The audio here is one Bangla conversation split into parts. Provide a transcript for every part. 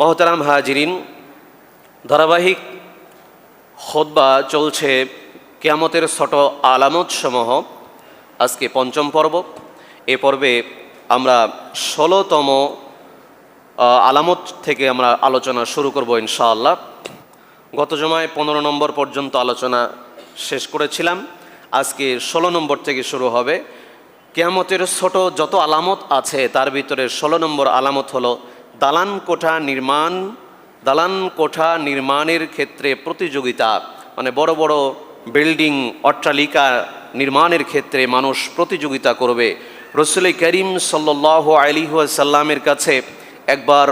মহতারাম হাজিরিন, ধারাবাহিক খোদবা চলছে কেয়ামতের ছোট আলামত সমূহ। আজকে পঞ্চম পর্ব। এ পর্বে আমরা ষোলোতম আলামত থেকে আমরা আলোচনা শুরু করব ইনশাআল্লাহ। গত জমায় পনেরো নম্বর পর্যন্ত আলোচনা শেষ করেছিলাম। আজকে ষোলো নম্বর থেকে শুরু হবে। কেয়ামতের ছোট যত আলামত আছে, তার ভিতরে ষোলো নম্বর আলামত হলো দালান কোঠা নির্মাণ, দালান কোঠা নির্মাণের ক্ষেত্রে প্রতিযোগিতা মানে বড় বড় বিল্ডিং, অট্টালিকা নির্মাণের ক্ষেত্রে মানুষ প্রতিযোগিতা করবে। রসুল করিম সাল্লাহ আলিহাসাল্লামের কাছে একবার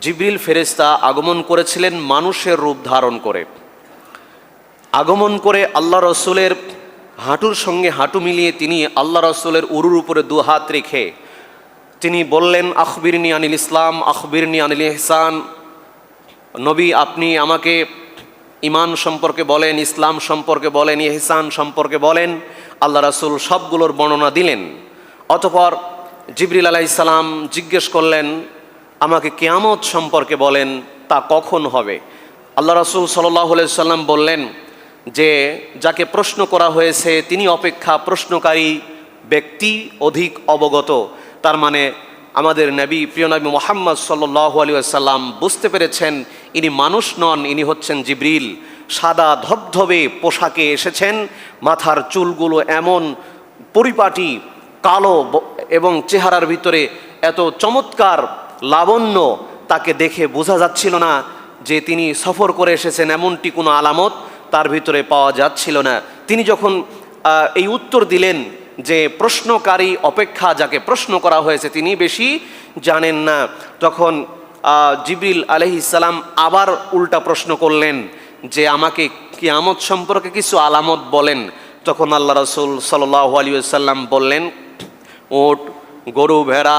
জিবরিল ফেরেস্তা আগমন করেছিলেন মানুষের রূপ ধারণ করে। আগমন করে আল্লাহ রসুলের হাঁটুর সঙ্গে হাঁটু মিলিয়ে তিনি আল্লাহ রসুলের উরুর উপরে দু হাত রেখে তিনি বললেন, আখবিরনি আনিল ইসলাম, আখবিরনি আনিল ইহসান। নবী, আপনি আমাকে ইমান সম্পর্কে বলেন, ইসলাম সম্পর্কে বলেন, ইহসান সম্পর্কে বলেন। আল্লাহ রাসুল সবগুলোর বর্ণনা দিলেন। অতপর জিবরিল আলাইসাল্লাম জিজ্ঞেস করলেন, আমাকে কেয়ামত সম্পর্কে বলেন, তা কখন হবে? আল্লাহ রাসুল সাল্লাহ সাল্লাম বললেন যে, যাকে প্রশ্ন করা হয়েছে, তিনি অপেক্ষা প্রশ্নকারী ব্যক্তি অধিক অবগত। তার মানে আমাদের নবী, প্রিয় নবী মোহাম্মদ সাল্লাহ আলী সাল্লাম বুঝতে পেরেছেন ইনি মানুষ নন, ইনি হচ্ছেন জিব্রিল। সাদা ধবধবে পোশাকে এসেছেন, মাথার চুলগুলো এমন পরিপাটি, কালো এবং চেহারার ভিতরে এত চমৎকার লাবণ্য, তাকে দেখে বোঝা যাচ্ছিল না যে তিনি সফর করে এসেছেন এমনটি কোনো আলামত তার ভিতরে পাওয়া যাচ্ছিল না। তিনি যখন এই উত্তর দিলেন যে প্রশ্নকারী অপেক্ষা যাকে প্রশ্ন করা হয়েছে তিনি বেশি জানেন না। তখন জিবরিল আলহি ইসালাম আবার উল্টা প্রশ্ন করলেন যে, আমাকে কিয়ামত সম্পর্কে কিছু আলামত বলেন? তখন আল্লাহ রসুল সাল্লাহ আলী সাল্লাম বললেন, ওট, গরু, ভেড়া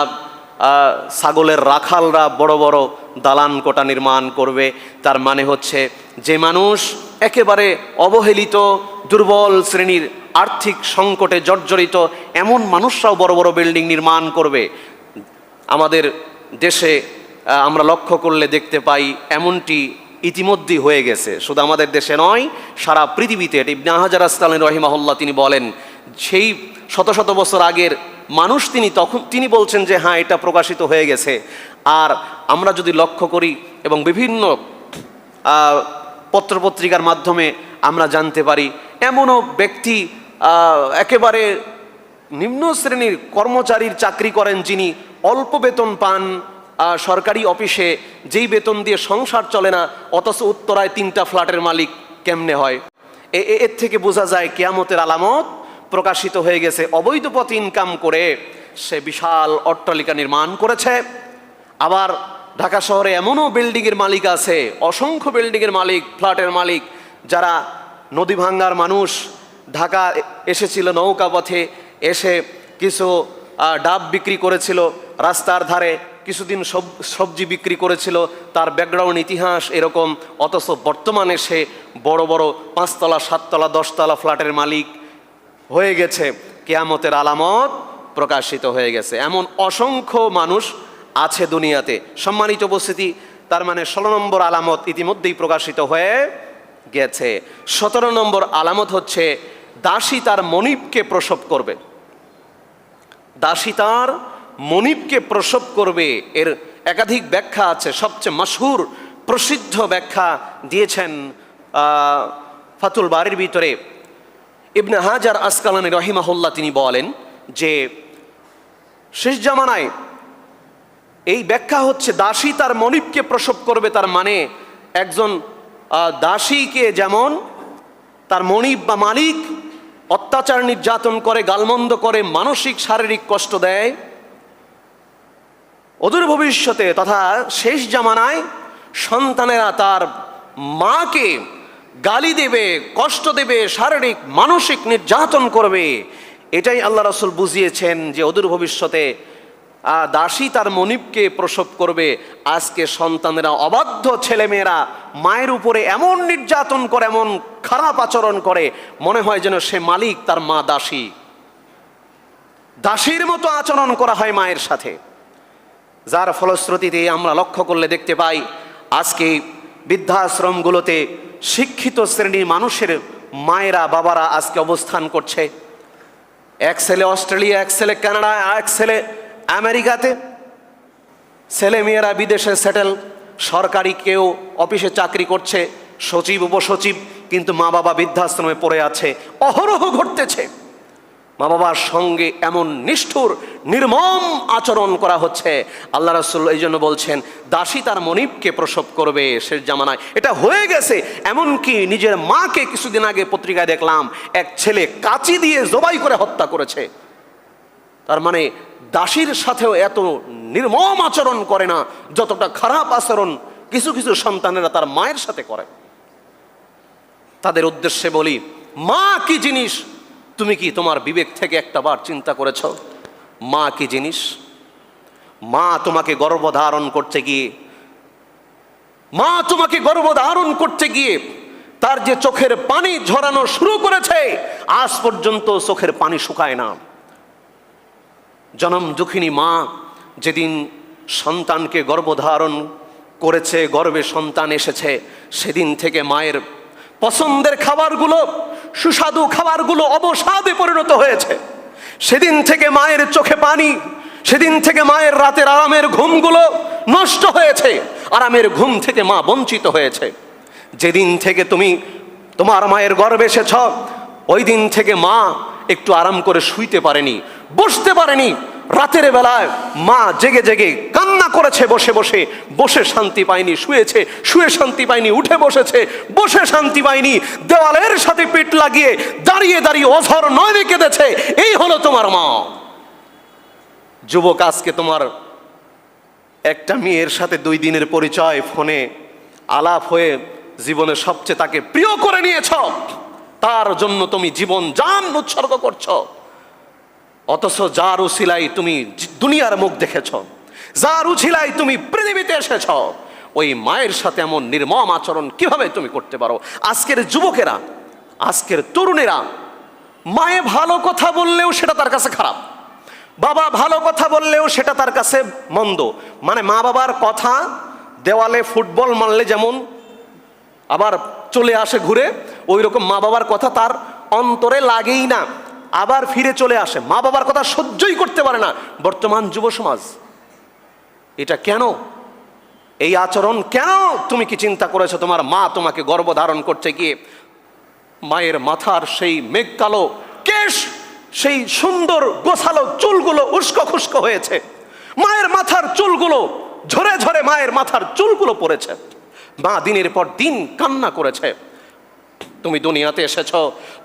ছাগলের রাখালরা বড় বড় দালান কোটা নির্মাণ করবে। তার মানে হচ্ছে, যে মানুষ একেবারে অবহেলিত, দুর্বল শ্রেণির আর্থিক সংকটে জর্জরিত এমন মানুষরাও বড় বড় বিল্ডিং নির্মাণ করবে। আমাদের দেশে আমরা লক্ষ্য করলে দেখতে পাই এমনটি ইতিমধ্যেই হয়ে গেছে। শুধু আমাদের দেশে নয়, সারা পৃথিবীতে, এটি ইবনে হাজার আসলাম রহিমাহুল্লাহ তিনি বলেন, সেই শত শত বছর আগের মানুষ তিনি তখন, তিনি বলছেন যে হ্যাঁ এটা প্রকাশিত হয়ে গেছে। আর আমরা যদি লক্ষ্য করি এবং বিভিন্ন পত্রপত্রিকার মাধ্যমে আমরা জানতে পারি, এমনও ব্যক্তি একেবারে নিম্ন শ্রেণির কর্মচারীর চাকরি করেন যিনি অল্প বেতন পান সরকারি অফিসে যেই বেতন দিয়ে সংসার চলে না, অথচ উত্তরায় তিনটা ফ্ল্যাটের মালিক কেমনে হয়? এর থেকে বোঝা যায় কেয়ামতের আলামত প্রকাশিত হয়ে গেছে অবৈধ পথে ইনকাম করে। সে বিশাল অট্টালিকা নির্মাণ করেছে। আবার ঢাকা শহরে এমনও বিল্ডিংয়ের মালিক আছে, অসংখ্য বিল্ডিংয়ের মালিক, ফ্ল্যাটের মালিক, যারা নদী ভাঙ্গার মানুষ ঢাকা এসেছিল নৌকা পথে এসে কিছু ডাব বিক্রি করেছিল, রাস্তার ধারে কিছুদিন সব, সবজি বিক্রি করেছিল, তার ব্যাকগ্রাউন্ড ইতিহাস এরকম, অথচ বর্তমানে সে বড় বড় পাঁচতলা, সাততলা, দশতলা ফ্ল্যাটের মালিক হয়ে গেছে। কেয়ামতের আলামত প্রকাশিত হয়ে গেছে। এমন অসংখ্য মানুষ আছে দুনিয়াতে। সম্মানিত উপস্থিতি, তার মানে ষোলো নম্বর আলামত ইতিমধ্যেই প্রকাশিত হয়ে গেছে। সতেরো নম্বর আলামত হচ্ছে, দাসী তার মনিবকে প্রসব করবে। দাসী তার মনিবকে প্রসব করবে, এর একাধিক ব্যাখ্যা আছে। সবচেয়ে মশহুর প্রসিদ্ধ ব্যাখ্যা দিয়েছেন ফাতুল বাড়ির ভিতরে। ইবনে হাজার আসকালানি রহিমাহুল্লাহ তিনি বলেন যে, শেষ জামানায় এই ব্যাখ্যা হচ্ছে, দাসী তার মনিবকে প্রসব করবে, তার মানে একজন দাসীকে যেমন তার মনিব বা মালিক অত্যাচার নির্যাতন করে, গালমন্দ করে, মানসিক, শারীরিক কষ্ট দেয়, অদূর ভবিষ্যতে তথা শেষ জামানায় সন্তানেরা তার মাকে গালি দেবে, কষ্ট দেবে, শারীরিক, মানসিক নির্যাতন করবে। এটাই আল্লাহ রসুল বুঝিয়েছেন যে অদূর ভবিষ্যতে দাসী তার মনিবকে প্রসব করবে। আজকে সন্তানেরা অবাধ্য ছেলেমেয়েরা মায়ের উপরে এমন নির্যাতন করে, এমন খারাপ আচরণ করে, মনে হয় যেন সে মালিক, তার মা দাসী। দাসীর মতো আচরণ করা হয় মায়ের সাথে। যার ফলশ্রুতিতে আমরা লক্ষ্য করলে দেখতে পাই, আজকে বৃদ্ধাশ্রমগুলোতে শিক্ষিত শ্রেণির মানুষের মায়েরা, বাবারা আজকে অবস্থান করছে। এক ছেলে অস্ট্রেলিয়া, এক ছেলে কানাডা এক ছেলে আমেরিকাতে। ছেলে মেয়েরা বিদেশে সেটেল। সরকারি কেউ অফিসে চাকরি করছে, সচিব, উপসচিব, কিন্তু মা বাবা বৃদ্ধাশ্রমে পড়ে আছে। অহরহ ঘটতেছে। মা বাবার সঙ্গে এমন নিষ্ঠুর, নির্মম আচরণ করা হচ্ছে। আল্লাহ রসুল এই জন্য বলছেন, দাসী তার মনিবকে প্রসব করবে শেষ জামানায়। এটা হয়ে গেছে, এমনকি নিজের মাকে কিছুদিন আগে পত্রিকায় দেখলাম, এক ছেলে কাচি দিয়ে জবাই করে হত্যা করেছে। তার মানে দাসীর সাথেও এত নির্মম আচরণ করে না, যতটা খারাপ আচরণ কিছু কিছু সন্তানেরা তার মায়ের সাথে করে। তাদের উদ্দেশ্যে বলি, মা কি জিনিস? তুমি কি তোমার বিবেক থেকে একটা বার চিন্তা করেছ? মা কি জিনিস? মা তোমাকে গর্ভধারণ করতে গিয়ে, মা তোমাকে গর্ভধারণ করতে গিয়ে তার যে চোখের পানি ঝরানো শুরু করেছে, আজ পর্যন্ত চোখের পানি শুকায় না। জনম দুঃখিনী মা, যেদিন সন্তানকে গর্ভধারণ করেছে, গর্ভে সন্তান এসেছে, সেদিন থেকে মায়ের পছন্দের খাবারগুলো, সুস্বাদু খাবারগুলো অবসাদে পরিণত হয়েছে। সেদিন থেকে মায়ের চোখে পানি, সেদিন থেকে মায়ের রাতের আরামের ঘুমগুলো নষ্ট হয়েছে, আরামের ঘুম থেকে মা বঞ্চিত হয়েছে। যেদিন থেকে তুমি তোমার মায়ের গর্ভে এসেছ, ওই দিন থেকে মা একটু আরাম করে শুইতে পারেনি বসতে পারেনি। রাতের বেলায় মা জেগে জেগে কান্না করেছে, বসে বসে। বসে শান্তি পায়নি, শুয়েছে, শুয়ে শান্তি পায়নি, উঠে বসেছে। বসে শান্তি পায়নি, দেওয়ালের সাথে পেট লাগিয়ে দাঁড়িয়ে দাঁড়িয়ে অঝর নয় কেঁদেছে। এই হলো তোমার মা। যুবক, আজকে তোমার একটা মেয়ের সাথে দুই দিনের পরিচয় ফোনে আলাপ হয়ে জীবনে সবচেয়ে তাকে প্রিয় করে নিয়েছ। তার জন্য তুমি জীবন যান উৎসর্গ করছ। অথচ যার উছিলাই তুমি দুনিয়ার মুখ দেখেছ, যার উছিলাই তুমি পৃথিবীতে এসেছ, ওই মায়ের সাথে এমন নির্মম আচরণ কীভাবে তুমি করতে পারো? আজকের যুবকেরা, আজকের তরুণেরা, মায়ে ভালো কথা বললেও সেটা তার কাছে খারাপ। বাবা ভালো কথা বললেও সেটা তার কাছে মন্দ। মানে মা বাবার কথা দেওয়ালে ফুটবল মারলে যেমন, আবার চলে আসে ঘুরে ওই রকম মা বাবার কথা তার অন্তরে লাগেই না। আবার ফিরে চলে আসে। মা বাবার কথা সহ্যই করতে পারে না। বর্তমান যুব সমাজ, এটা কেন? এই আচরণ কেন তুমি কি চিন্তা করেছ? তোমার মা তোমাকে গর্ভধারণ করতে গিয়ে মায়ের মাথার সেই মেঘ কালো কেশ, সেই সুন্দর গোছালো চুলগুলো উস্কো খুস্কো হয়েছে। মায়ের মাথার চুলগুলো ঝরে ঝরে মায়ের মাথার চুলগুলো পড়েছে। মা দিনের পর দিন কান্না করেছে। তুমি দুনিয়াতে এসেছ।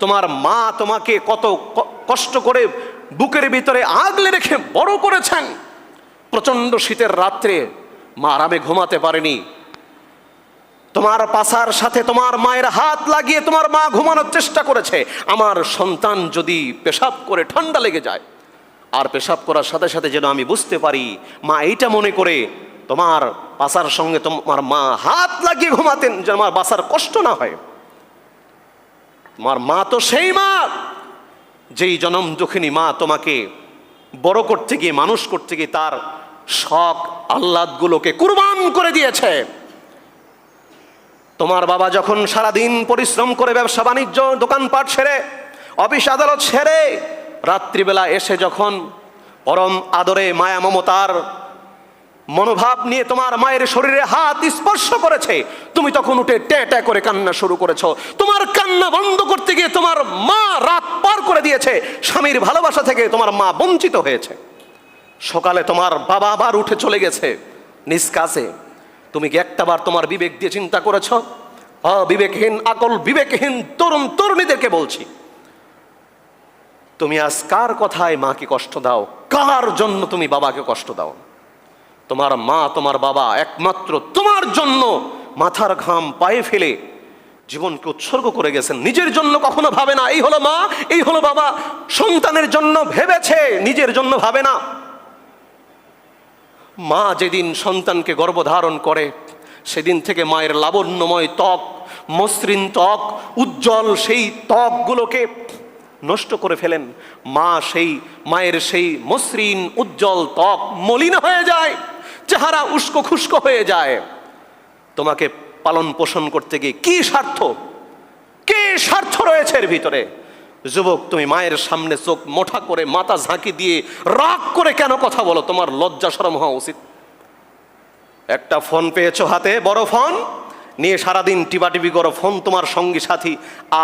তোমার মা তোমাকে কত কষ্ট করে বুকের ভিতরে আগলে রেখে বড় করেছেন। প্রচণ্ড শীতের রাত্রে মা আরামে ঘুমাতে পারেনি। তোমার পাশার সাথে তোমার মায়ের হাত লাগিয়ে তোমার মা ঘুমানোর চেষ্টা করেছে। আমার সন্তান যদি পেশাব করে ঠান্ডা লেগে যায়, আর পেশাব করার সাথে সাথে যেন আমি বুঝতে পারি, মা এইটা মনে করে তোমার পাশার সঙ্গে তোমার মা হাত লাগিয়ে ঘুমাতেন যেন আমার বাসার কষ্ট না হয়। তোমার মা তো সেই মা। যেই জনম দুঃখিনী মা তোমাকে বড় করতে গিয়ে, মানুষ করতে গিয়ে তার শখ আহ্লাদগুলোকে কুরবান করে দিয়েছে। তোমার বাবা যখন সারাদিন পরিশ্রম করে ব্যবসা বাণিজ্য, দোকানপাট ছেড়ে অফিস আদালত ছেড়ে রাত্রিবেলা এসে যখন পরম আদরে মায়া মমতার মনোভাব নিয়ে তোমার মায়ের শরীরে হাত স্পর্শ করেছে। তুমি তখন উঠে টে টে করে কান্না শুরু করেছ। তোমার কান্না বন্ধ করতে গিয়ে তোমার মা রাত পার করে দিয়েছে। স্বামীর ভালোবাসা থেকে তোমার মা বঞ্চিত হয়েছে। সকালে তোমার বাবা আবার উঠে চলে গেছে নিজ কাছে তুমি কি একটাবার তোমার বিবেক দিয়ে চিন্তা করেছ? বিবেকহীন আকল বিবেকহীন তরুণ তরুণীদেরকে বলছি। তুমি আজ কার কথায় মাকে কষ্ট দাও? কার জন্য তুমি বাবাকে কষ্ট দাও? তোমার মা, তোমার বাবা একমাত্র তোমার জন্য মাথার ঘাম পায়ে ফেলে জীবনকে উৎসর্গ করে গেছেন। নিজের জন্য কখনো ভাবে না, এই হলো মা, এই হলো বাবা। সন্তানের জন্য ভেবেছে, নিজের জন্য ভাবে না। মা যেদিন সন্তানকে গর্ভধারণ করে, সেদিন থেকে মায়ের লাবণ্যময় ত্বক, মসৃণ ত্বক, উজ্জ্বল সেই ত্বকগুলোকে নষ্ট করে ফেলেন। মা সেই, মায়ের সেই মসৃণ, উজ্জ্বল ত্বক মলিন হয়ে যায়, চেহারা উস্কো খুস্কো হয়ে যায়। তোমাকে পালন পোষণ করতে গিয়ে কি স্বার্থ? কি স্বার্থ রয়েছে এর ভিতরে? যুবক, তুমি মায়ের সামনে চোখ মোটা করে মাথা ঝাঁকি দিয়ে রাগ করে কেন কথা বলো? তোমার লজ্জা সরম হওয়া উচিত। একটা ফোন পেয়েছ হাতে, বড় ফোন? নিয়ে সারাদিন টিপাটিপি করো, ফোন তোমার সঙ্গী সাথী,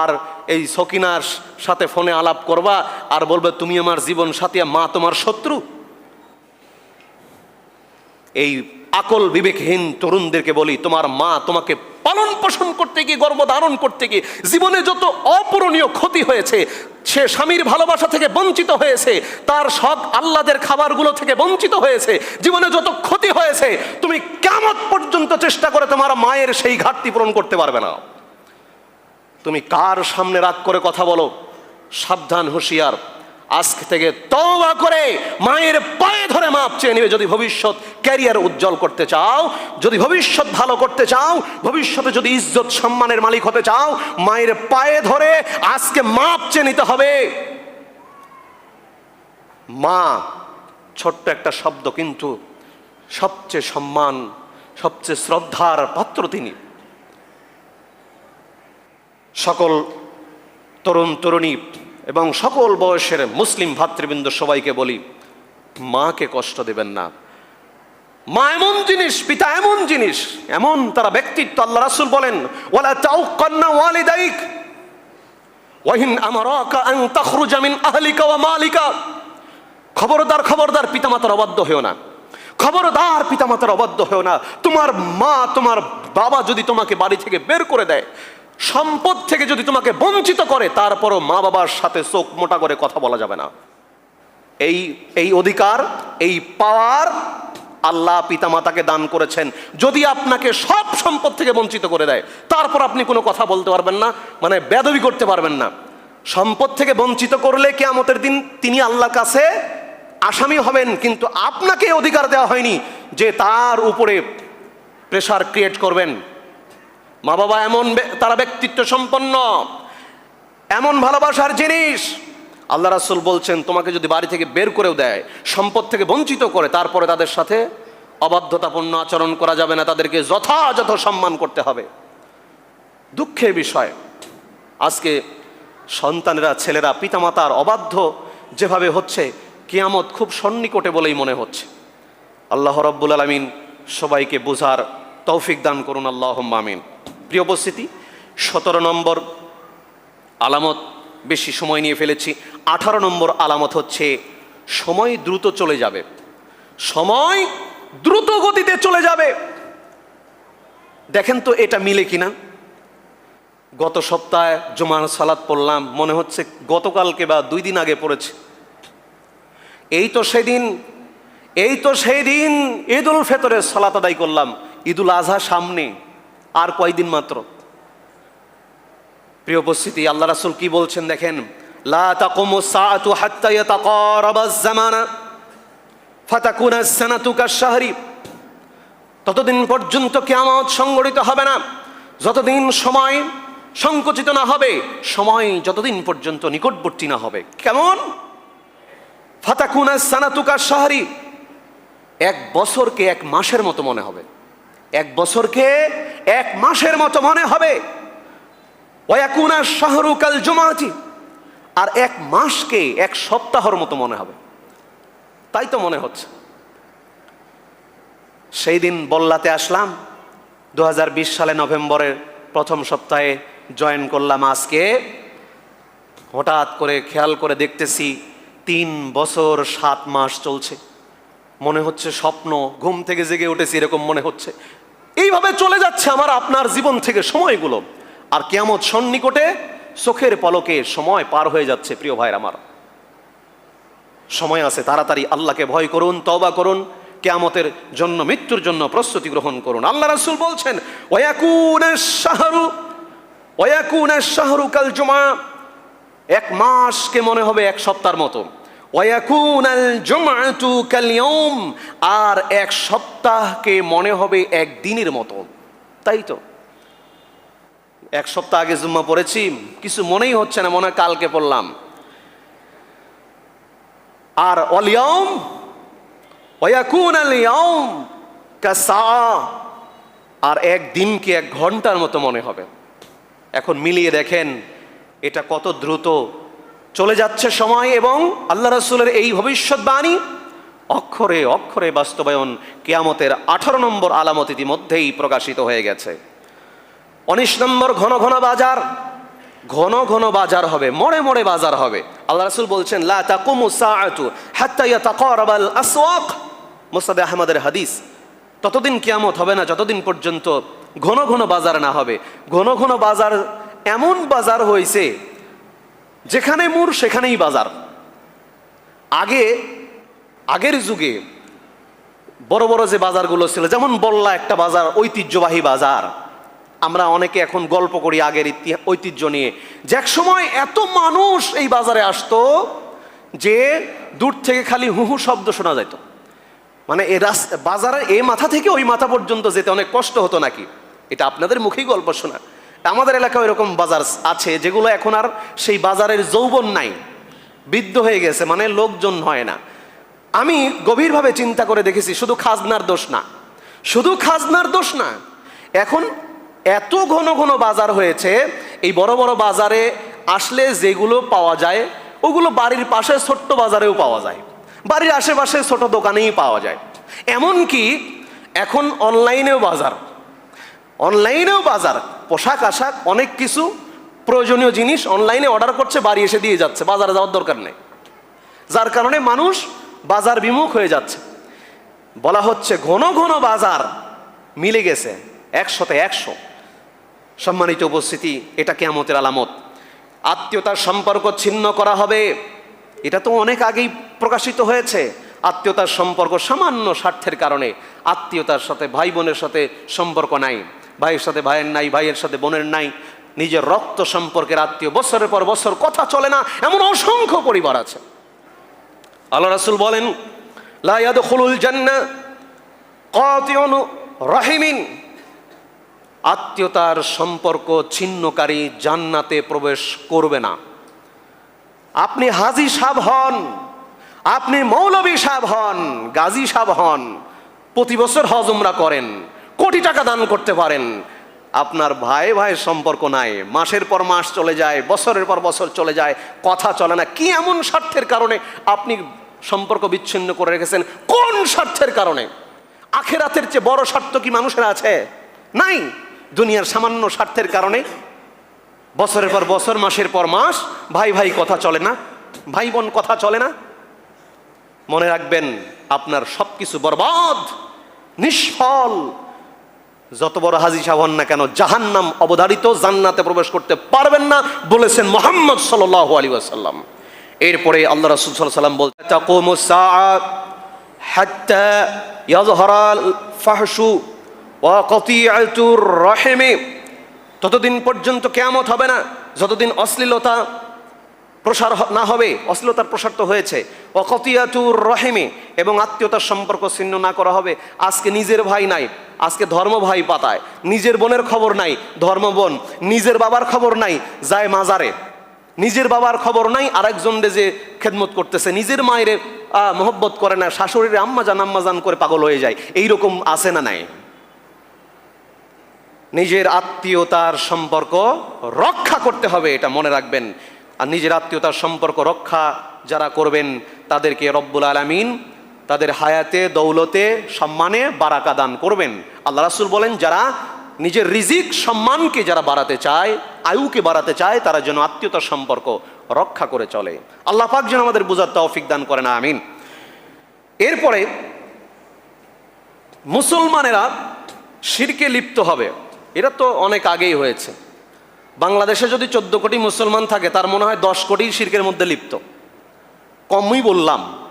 আর এই সকিনার সাথে ফোনে আলাপ করবা, আর বলবে, তুমি আমার জীবন সাথী মা তোমার শত্রু? এই আকল বিবেকহীন তরুণদেরকে বলি, তোমার মা তোমাকে পালন পোষণ করতে গিয়ে, গর্ভধারণ করতে গিয়ে, জীবনে যত অপূরণীয় ক্ষতি হয়েছে, সে স্বামীর ভালোবাসা থেকে বঞ্চিত হয়েছে, তার সব আল্লাদের খাবারগুলো থেকে বঞ্চিত হয়েছে, জীবনে যত ক্ষতি হয়েছে, তুমি কেমন পর্যন্ত চেষ্টা করে তোমার মায়ের সেই ঘাটতি পূরণ করতে পারবে না। তুমি কার সামনে রাগ করে কথা বলো? সাবধান, হুঁশিয়ার। আজকে থেকে তওবা করে মায়ের পায়ে ধরে মাপ চেয়ে নিবে। যদি ভবিষ্যৎ ক্যারিয়ার উজ্জ্বল করতে চাও, যদি ভবিষ্যৎ ভালো করতে চাও, ভবিষ্যতে যদি ইজ্জত সম্মানের মালিক হতে চাও, মায়ের পায়ে ধরে আজকে মাপ চেয়ে নিতে হবে। মা, ছোট্ট একটা শব্দ কিন্তু সবচেয়ে সম্মান, সবচেয়ে শ্রদ্ধার পাত্র তিনি। সকল তরুণ, তরুণী এবং সকল বয়সের মুসলিম ভাতৃবৃন্দ সবাইকে বলি, মাকে কষ্ট দেবেন না। মা এমন জিনিস, পিতা এমন জিনিস, এমন তারা ব্যক্তিত্ব আল্লাহ রাসূল বলেন, ওয়ালা তাউকান্না ওয়ালিদাইক ওয়াহিন আমারাকা আন তাখরুজা মিন আহলিকা ওয়া মালিকা। খবরদার খবরদার পিতামাতার অবাধ্য হয়েও না। খবরদার পিতামাতার অবাধ্য হয়েও না। তোমার মা, তোমার বাবা যদি তোমাকে বাড়ি থেকে বের করে দেয় সম্পদ থেকে যদি তোমাকে বঞ্চিত করে, তারপরও মা বাবার সাথে চোখ মোটা করে কথা বলা যাবে না। এই এই অধিকার, এই পাওয়ার আল্লাহ পিতামাতাকে দান করেছেন। যদি আপনাকে সব সম্পদ থেকে বঞ্চিত করে দেয়, তারপর আপনি কোনো কথা বলতে পারবেন না মানে বেদবি করতে পারবেন না। সম্পদ থেকে বঞ্চিত করলে কেয়ামতের দিন তিনি আল্লাহর কাছে আসামি হবেন, কিন্তু আপনাকে অধিকার দেওয়া হয়নি যে তার উপরে প্রেশার ক্রিয়েট করবেন। মা বাবা এমন তারা ব্যক্তিত্ব সম্পন্ন, এমন ভালোবাসার জিনিস। আল্লাহ রাসুল বলছেন, তোমাকে যদি বাড়ি থেকে বের করেও দেয়, সম্পদ থেকে বঞ্চিত করে, তারপরে তাদের সাথে অবাধ্যতাপূর্ণ আচরণ করা যাবে না, তাদেরকে যথাযথ সম্মান করতে হবে। দুঃখের বিষয়, আজকে সন্তানেরা, ছেলেরা, পিতামাতার অবাধ্য যেভাবে হচ্ছে, কেয়ামত খুব সন্নিকটে বলেই মনে হচ্ছে। আল্লাহ রব্বুল আলমিন সবাইকে বোঝার তৌফিক দান করুন আল্লাহ আমিন। প্রিয় উপস্থিতি, সতেরো নম্বর আলামত বেশি সময় নিয়ে ফেলেছি। আঠারো নম্বর আলামত হচ্ছে, সময় দ্রুত চলে যাবে। সময় দ্রুত গতিতে চলে যাবে। দেখেন তো এটা মিলে কিনা? গত সপ্তাহে জুমার সালাত পড়লাম, মনে হচ্ছে গতকালকে বা দুই দিন আগে পড়েছে। এই তো সেদিন, এই তো সেই দিন ঈদ উল ফেতরের সালাত আদায় করলাম। ঈদুল আজহা সামনে। আর কয়দিন মাত্র? প্রিয় উপস্থিতি, আল্লাহ রাসুল কি বলছেন দেখেন? ততদিন পর্যন্ত কিয়ামত সংগঠিত হবে না। যতদিন সময় সংকুচিত না হবে, সময় যতদিন পর্যন্ত নিকটবর্তী না হবে। কেমন? ফাতাকুনা আস-সানাতু কাশ-শাহরি। এক বছরকে এক মাসের মতো মনে হবে। এক বছরকে এক মাসের মতো মনে হবে। ওয়াকুনা শাহরুকাল জমাতি। আর এক মাসকে এক সপ্তাহর মতো মনে হবে। তাই তো মনে হচ্ছে। সেই দিন বল্লাতে আসলাম। দু সালে নভেম্বরের প্রথম সপ্তাহে জয়েন করলাম আজকে। হঠাৎ করে খেয়াল করে দেখতেছি তিন বছর সাত মাস চলছে। মনে হচ্ছে স্বপ্ন ঘুম থেকে জেগে উঠেছি, এরকম মনে হচ্ছে। এইভাবে চলে যাচ্ছে আমার আপনার জীবন থেকে সময়গুলো। আর কেমন সন্নিকটে চোখের পলকে সময় পার হয়ে যাচ্ছে, প্রিয় ভাইয়ের আমার। সময় আছে, তাড়াতাড়ি আল্লাহকে ভয় করুন তবা করুন, কেয়ামতের জন্য, মৃত্যুর জন্য প্রস্তুতি গ্রহণ করুন। আল্লাহ রাসূল বলছেন ওয়াকুনাশ শাহরু কাল জুমা এক মাসকে মনে হবে এক সপ্তাহের মতো। আর এক সপ্তাহকে মনে হবে এক দিনের মতো। তাই তো? এক সপ্তাহ আগে জুম্মা পড়েছি, কিছু মনেই হচ্ছে না, মনে হয় কালকে পড়লাম। আর অলিয়ম ওয়াকুন আল ইয়াউম কাসা আর এক দিনকে এক ঘণ্টার মতো মনে হবে। এখন মিলিয়ে দেখেন, এটা কত দ্রুত চলে যাচ্ছে সময় এবং আল্লাহ রসুলের এই ভবিষ্যৎবাণী অক্ষরে অক্ষরে বাস্তবায়ন কেয়ামতের আঠারো নম্বর আলামত ইতিমধ্যেই প্রকাশিত হয়ে গেছে। উনিশ নম্বর ঘন ঘন বাজার, ঘন ঘন বাজার হবে মোড়ে মোড়ে বাজার হবে। আল্লাহ রাসূল বলছেন আহমদের হাদিস, ততদিন কিয়ামত হবে না, যতদিন পর্যন্ত ঘন ঘন বাজার না হবে। ঘন ঘন বাজার এমন বাজার হয়েছে যেখানে মুর, সেখানেই বাজার। আগে, আগের যুগে বড় বড় যে বাজারগুলো ছিল, যেমন বললা একটা বাজার, ঐতিহ্যবাহী বাজার। আমরা অনেকে এখন গল্প করি আগের ঐতিহ্য নিয়ে। যে এক সময় এত মানুষ এই বাজারে আসতো যে দূর থেকে খালি হুহু শব্দ শোনা যেত মানে এ রাস- বাজারের এ মাথা থেকে ওই মাথা পর্যন্ত যেতে অনেক কষ্ট হতো নাকি? এটা আপনাদের মুখেই গল্প শোনা। আমাদের এলাকায় এরকম বাজার আছে যেগুলো এখন আর সেই বাজারের যৌবন নাই। বৃদ্ধ হয়ে গেছে মানে লোকজন হয় না। আমি গভীরভাবে চিন্তা করে দেখেছি, শুধু খাজনার দোষ না। শুধু খাজনার দোষ না, এখন এত ঘন ঘন বাজার হয়েছে, এই বড় বড় বাজারে আসলে যেগুলো পাওয়া যায়, ওগুলো বাড়ির পাশে ছোট্ট বাজারেও পাওয়া যায়। বাড়ির আশেপাশে ছোট দোকানেই পাওয়া যায়। এমনকি এখন অনলাইনেও বাজার। অনলাইনেও বাজার, পোশাক, আশাক, অনেক কিছু প্রয়োজনীয় জিনিস অনলাইনে অর্ডার করছে, বাড়ি এসে দিয়ে যাচ্ছে, বাজারে যাওয়ার দরকার নেই। যার কারণে মানুষ বাজার বিমুখ হয়ে যাচ্ছে। বলা হচ্ছে ঘন ঘন বাজার মিলে গেছে, একশোতে একশো। সম্মানিত উপস্থিতি, এটা কেমতের আলামত। আত্মীয়তার সম্পর্ক ছিন্ন করা হবে, এটা তো অনেক আগেই প্রকাশিত হয়েছে। আত্মীয়তার সম্পর্ক সামান্য স্বার্থের কারণে আত্মীয়তার সাথে, ভাই বোনের সাথে সম্পর্ক নাই। ভাইয়ের সাথে ভাইয়ের নাই, ভাইয়ের সাথে বোনের নাই, নিজের রক্ত সম্পর্কের আত্মীয়, বছরের পর বছর কথা চলে না, এমন অসংখ্য পরিবার আছে। আল্লাহ রাসুল বলেন রাহিমিন। আত্মীয়তার সম্পর্ক ছিন্নকারী জান্নাতে প্রবেশ করবে না। আপনি হাজি সাহেব হন, আপনি মৌলবী সাহেব হন, গাজী সাহেব হন, প্রতি বছর হজ উমরা করেন। কোটি টাকা দান করতে পারেন। আপনার ভাই ভাইয়ের সম্পর্ক নাই। মাসের পর মাস চলে যায়, বছরের পর বছর চলে যায়, কথা চলে না। কি এমন স্বার্থের কারণে আপনি সম্পর্ক বিচ্ছিন্ন করে রেখেছেন? কোন স্বার্থের কারণে? আখেরাতের চেয়ে বড় স্বার্থ কি মানুষের আছে? নাই। দুনিয়ার সামান্য স্বার্থের কারণে বছরের পর বছর, মাসের পর মাস ভাই ভাই কথা চলে না, ভাই বোন কথা চলে না। মনে রাখবেন, আপনার সব কিছু বরবাদ, নিষ্ফল। যত বড় হাজি সাহেব হন না কেন, জাহান্নাম অবধারিত, জান্নাতে প্রবেশ করতে পারবেন না বলেছেন মোহাম্মদ সাল্লাহ আলী আসাল্লাম এরপরে আল্লাহ রাসুল সাল্লাম বলতে ততদিন পর্যন্ত কেয়ামত হবে না, যতদিন অশ্লীলতা প্রসার না হবে, অশ্লীলতার প্রসার তো হয়েছে। অকতিয়াতুর রহেমে এবং আত্মীয়তার সম্পর্ক ছিন্ন না করা হবে। আজকে নিজের ভাই নাই, আজকে ধর্ম ভাই পাতায়। নিজের বোনের খবর নাই, ধর্ম বোন। নিজের বাবার খবর নাই, যায় মাজারে। নিজের বাবার খবর নাই, আরেকজনরে যে খেদমত করতেছে। নিজের মায়ের মহব্বত করে না, শাশুড়ির আম্মাজান আম্মাজান করে পাগল হয়ে যায়। এইরকম আছে না নাই? নিজের আত্মীয়তার সম্পর্ক রক্ষা করতে হবে, এটা মনে রাখবেন। আর নিজের আত্মীয়তার সম্পর্ক রক্ষা যারা করবেন, তাদেরকে রব্বুল আলামিন তাদের হায়াতে, দৌলতে, সম্মানে বারাকা দান করবেন। আল্লাহ রাসুল বলেন, যারা নিজের রিজিক, সম্মানকে যারা বাড়াতে চায়, আয়ুকে বাড়াতে চায়, তারা যেন আত্মীয়তার সম্পর্ক রক্ষা করে চলে। আল্লাহ পাক যেন আমাদের বুঝার তৌফিক দান করে না আমিন। এরপরে মুসলমানেরা শিরকে লিপ্ত হবে। এটা তো অনেক আগেই হয়েছে। বাংলাদেশে যদি চোদ্দ কোটি মুসলমান থাকে, তার মনে হয় দশ কোটি শিরকের মধ্যে লিপ্ত। কমই বললাম।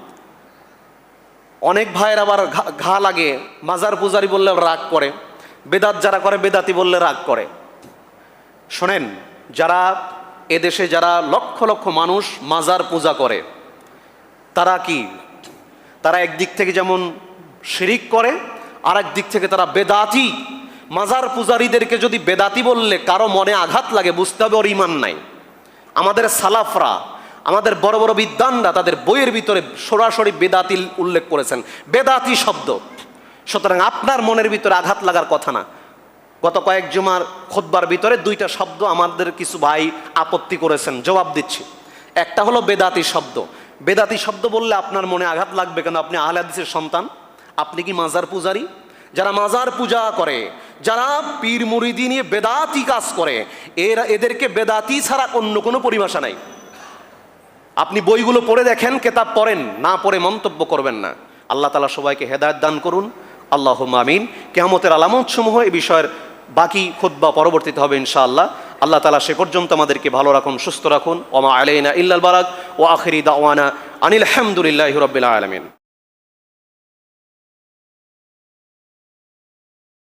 অনেক ভাইয়ের আবার ঘা- লাগে। মাজার পূজারি বললে রাগ করে। বেদাত যারা করে, বেদাতি বললে রাগ করে। শোনেন, যারা এদেশে যারা লক্ষ লক্ষ মানুষ মাজার পূজা করে, তারা কি? তারা একদিক থেকে যেমন শিরিক করে আর দিক থেকে তারা বেদাতি মাজার পূজারীদেরকে যদি বেদাতি বললে কারও মনে আঘাত লাগে, বুঝতে হবে ওর ইমান নাই। আমাদের সালাফরা, আমাদের বড় বড় বিদ্বানরা তাদের বইয়ের ভিতরে সরাসরি বেদাতি উল্লেখ করেছেন। বেদাতি শব্দ। সুতরাং আপনার মনের ভিতরে আঘাত লাগার কথা না। গত কয়েক জুমার খোদবার ভিতরে দুইটা শব্দ আমাদের কিছু ভাই আপত্তি করেছেন, জবাব দিচ্ছি। একটা হলো বেদাতি শব্দ। বেদাতি শব্দ বললে আপনার মনে আঘাত লাগবে কেন? আপনি আহলে হাদিসের সন্তান। আপনি কি মাজার পূজারি? যারা মাজার পূজা করে, যারা পীর মুরিদি নিয়ে বেদাতি কাজ করে, এরা এদেরকে বেদাতি ছাড়া অন্য কোনো পরিভাষা নাই। আপনি বইগুলো পড়ে দেখেন, কেতাব পড়েন, না পড়ে মন্তব্য করবেন না। আল্লাহ তালা সবাইকে হেদায়ত দান করুন। আল্লাহ আমিন। কেয়ামতের আলামত সমূহ এ বিষয়ের বাকি খুদ্া পরবর্তীতে হবে ইনশাআল্লাহ। আল্লাহ তালা সে পর্যন্ত আমাদেরকে ভালো রাখুন, সুস্থ রাখুন। ওমা আলাইনা ইল্লাল বারাক। ও আখরি দাওয়ানা আনিল হামদুলিল্লাহ রবিল আলমিন।